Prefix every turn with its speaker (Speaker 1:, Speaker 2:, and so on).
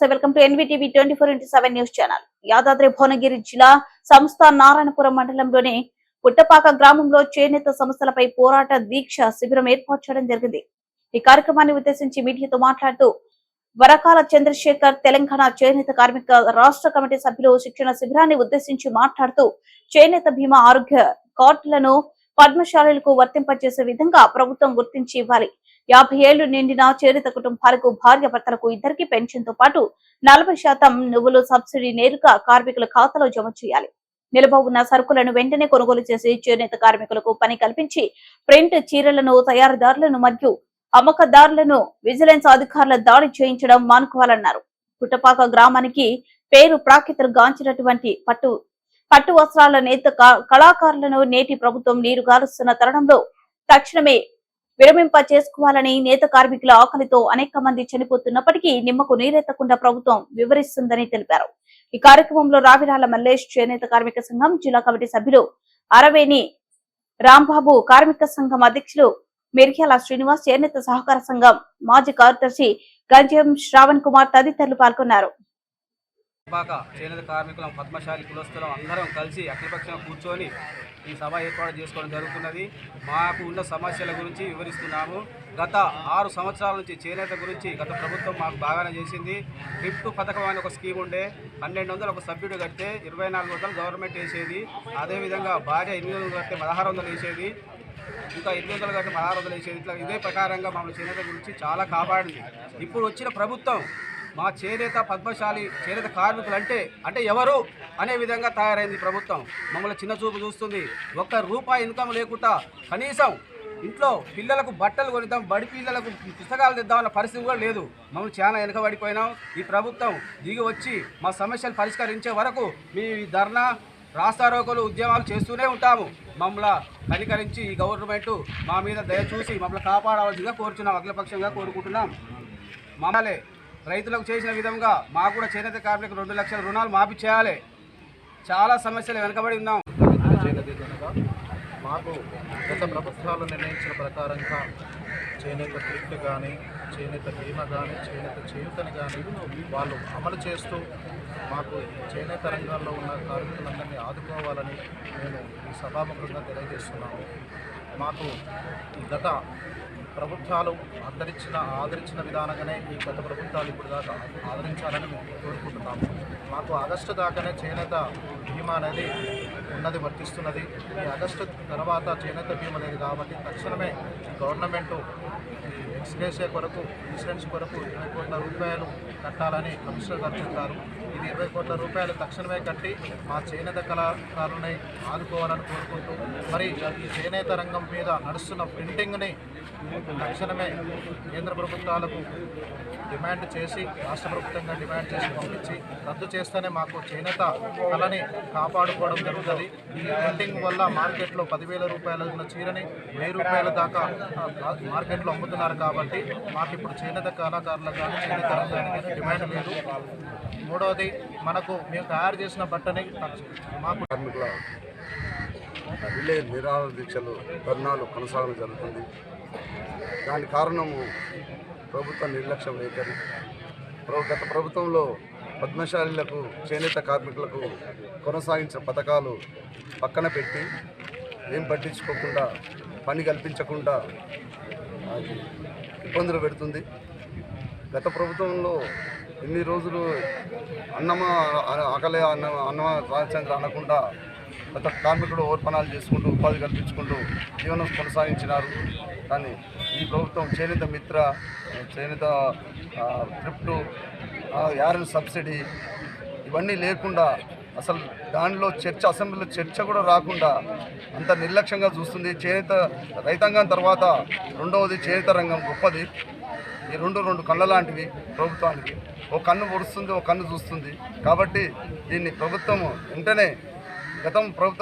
Speaker 1: నమస్తే welcome to NVTV twenty four into seven news channel. Yadadri Bhuvanagiri జిల్లా సంస్థ నారాయణపురం మండలంలోని పుట్టపాక గ్రామంలో చేనేత సంస్థలపై పోరాట దీక్ష శిబిరం ఏర్పాటు చేయడం జరిగింది. ఈ కార్యక్రమాన్ని ఉద్దేశించి మీడియాతో మాట్లాడుతూ వరకాల చంద్రశేఖర్ తెలంగాణ చేనేత కార్మిక రాష్ట్ర కమిటీ సభ్యులు శిక్షణ శిబిరాన్ని ఉద్దేశించి మాట్లాడుతూ చేనేత బీమా ఆరోగ్య కార్డులను పద్మశాలలకు వర్తింపజేసే విధంగా ప్రభుత్వం గుర్తించి ఇవ్వాలి. యాభై ఏళ్ళు నిండిన చేనేత కుటుంబాలకు భార్య భర్తలకు ఇద్దరికి పెన్షన్తో పాటు నలభై శాతం నువ్వులు సబ్సిడీ నేరుగా కార్మికుల ఖాతాలో జమ చేయాలి. నిల్వ ఉన్న సరుకులను వెంటనే కొనుగోలు చేసి చేనేత కార్మికులకు పని కల్పించి ప్రింట్ చీరలను తయారీదారులను మరియు అమ్మకదారులను విజిలెన్స్ అధికారుల దాడి చేయించడం మానుకోవాలన్నారు. పుట్టపాక గ్రామానికి పేరు ప్రాఖ్యతలు గాంచినటువంటి పట్టు పట్టు వస్త్రాల నేత కళాకారులను నేటి ప్రభుత్వం నీరు గారుస్తున్న తరుణంలో తక్షణమే విరమింప చేసుకోవాలని నేత కార్మికుల ఆకలితో అనేక మంది చనిపోతున్నప్పటికీ నిమ్మకు నీరెత్తకుండా ప్రభుత్వం వివరిస్తుందని తెలిపారు. ఈ కార్యక్రమంలో రావిరాల మల్లేష్ చేనేత కార్మిక సంఘం జిల్లా కమిటీ సభ్యులు అరవేణి రాంబాబు కార్మిక సంఘం అధ్యక్షులు మిర్యాల శ్రీనివాస్ చేనేత సహకార సంఘం మాజీ కార్యదర్శి గంజం శ్రావణ్ కుమార్ తదితరులు పాల్గొన్నారు.
Speaker 2: బాక చేనేత కార్మికులం పద్మశాలి కులస్తులం అందరం కలిసి అఖిలపక్షంగా కూర్చొని ఈ సభ ఏర్పాటు చేసుకోవడం జరుగుతున్నది. మాకు ఉన్న సమస్యల గురించి వివరిస్తున్నాము. గత ఆరు సంవత్సరాల నుంచి చేనేత గురించి గత ప్రభుత్వం మాకు బాగానే చేసింది. గిఫ్ట్ పథకం అని ఒక స్కీమ్ ఉండే పన్నెండు వందలు ఒక సభ్యుడు కడితే ఇరవై నాలుగు వందలు గవర్నమెంట్ వేసేది. అదేవిధంగా భార్య ఎనిమిది వందలు కడితే పదహారు వందలు వేసేది. ఇంకా ఎనిమిది వందలు కడితే పదహారు వందలు వేసేది. ఇట్లా ఇదే ప్రకారంగా మమ్మల్ని చేనేత గురించి చాలా కాపాడింది. ఇప్పుడు వచ్చిన ప్రభుత్వం మా చేనేత పద్మశాలి చేనేత కార్మికులు అంటే అంటే ఎవరు అనే విధంగా తయారైంది ప్రభుత్వం. మమ్మల్ని చిన్న చూపు చూస్తుంది. ఒక్క రూపాయి ఇన్కమ్ లేకుండా కనీసం ఇంట్లో పిల్లలకు బట్టలు కొనిద్దాం బడి పిల్లలకు పుస్తకాలు తెద్దామన్న పరిస్థితి కూడా లేదు. మమ్మల్ని చాలా వెనుకబడిపోయినాం. ఈ ప్రభుత్వం దిగి వచ్చి మా సమస్యలు పరిష్కరించే వరకు మీ ధర్నా రాస్తారోకలు ఉద్యమాలు చేస్తూనే ఉంటాము. మమ్మల్ని కనికరించి ఈ గవర్నమెంట్ మా మీద దయచూసి మమ్మల్ని కాపాడవలసిందిగా కోరుచున్నాం. అఖిలపక్షంగా కోరుకుంటున్నాం. మమ్మలే రైతులకు చేసిన విధంగా మాకు కూడా చేనేత కార్మికులకు రెండు లక్షల రుణాలు మాఫీ చేయాలి. చాలా సమస్యలు వెనకబడి ఉన్నాం.
Speaker 3: మాకు గత ప్రభుత్వాలు నిర్ణయించిన ప్రకారంగా చేనేత కిట్ కానీ చేనేత బీమా కానీ చేనేత చేయుతని కానీ వాళ్ళు అమలు చేస్తూ మాకు చేనేత రంగాల్లో ఉన్న కార్మికులందరినీ ఆదుకోవాలని నేను ఈ సభాముఖంగా తెలియజేస్తున్నాను మాకు ఈ గత ప్రభుత్వాలు అందరిచ్చిన ఆదరించిన విధానంగానే ఈ గత ప్రభుత్వాలు ఇప్పుడు దాకా ఆదరించాలని మేము కోరుకుంటున్నాము. మాకు ఆగస్టు దాకానే చేనేత బీమా అనేది ఉన్నది వర్తిస్తున్నది. ఈ ఆగస్టు తర్వాత చేనేత బీమా అనేది కాబట్టి తక్షణమే గవర్నమెంట్ ఎక్స్గ్రేషియా కొరకు ఇన్సూరెన్స్ కొరకు ఇరవై కోట్ల రూపాయలు కట్టాలని కమిషనర్ గారు చెప్పారు. ఇది ఇరవై కోట్ల రూపాయలు తక్షణమే కట్టి మా చేనేత కళాకారులని ఆదుకోవాలని కోరుకుంటూ మరి ఈ చేనేత రంగం మీద నడుస్తున్న ప్రింటింగ్ని తక్షణమే కేంద్ర ప్రభుత్వాలకు డిమాండ్ చేసి రాష్ట్ర ప్రభుత్వంగా డిమాండ్ చేసి పంపించి రద్దు చేస్తేనే మాకు చేనేత కళని కాపాడుకోవడం జరుగుతుంది. ఈ ప్రింటింగ్ వల్ల మార్కెట్లో పదివేల రూపాయల ఉన్న చీరని వెయ్యి రూపాయల దాకా మార్కెట్లో అమ్ముతున్నారు కాబట్టి మాకు ఇప్పుడు చేనేత కళాకారులకు కానీ చేనేత రంగానికి డిమాండ్ లేదు. మూడవది మనకు మేము తయారు చేసిన బట్టని మాకు
Speaker 4: కార్మికుల రిలే నిరాహార దీక్షలు ధర్నాలు కొనసాగడం జరుగుతుంది. దాని కారణము ప్రభుత్వ నిర్లక్ష్యం వైఖరి గత ప్రభుత్వంలో పద్మశాలీలకు చేనేత కార్మికులకు కొనసాగించిన పథకాలు పక్కన పెట్టి ఏం పట్టించుకోకుండా పని కల్పించకుండా ఇబ్బందులు పెడుతుంది. గత ప్రభుత్వంలో ఇన్ని రోజులు అన్నమ ఆకలే అన్న అన్నమ రాజచంద్ర అనకుండా గత కార్మికుడు ఓర్పణాలు చేసుకుంటూ ఉపాధి కల్పించుకుంటూ జీవనం కొనసాగించినారు. కానీ ఈ ప్రభుత్వం చేనేత మిత్ర చేనేత ట్రిప్టు థ్రిఫ్ట్ సబ్సిడీ ఇవన్నీ లేకుండా అసలు దానిలో చర్చ అసెంబ్లీలో చర్చ కూడా రాకుండా అంత నిర్లక్ష్యంగా చూస్తుంది. చేనేత రైతాంగం తర్వాత రెండవది చేనేత రంగం గొప్పది. ఈ రెండు రెండు కళ్ళ లాంటివి ప్రభుత్వానికి. ఒక కన్ను పొడుస్తుంది ఒక కన్ను చూస్తుంది. కాబట్టి దీన్ని ప్రభుత్వం వెంటనే గతం ప్రభుత్వం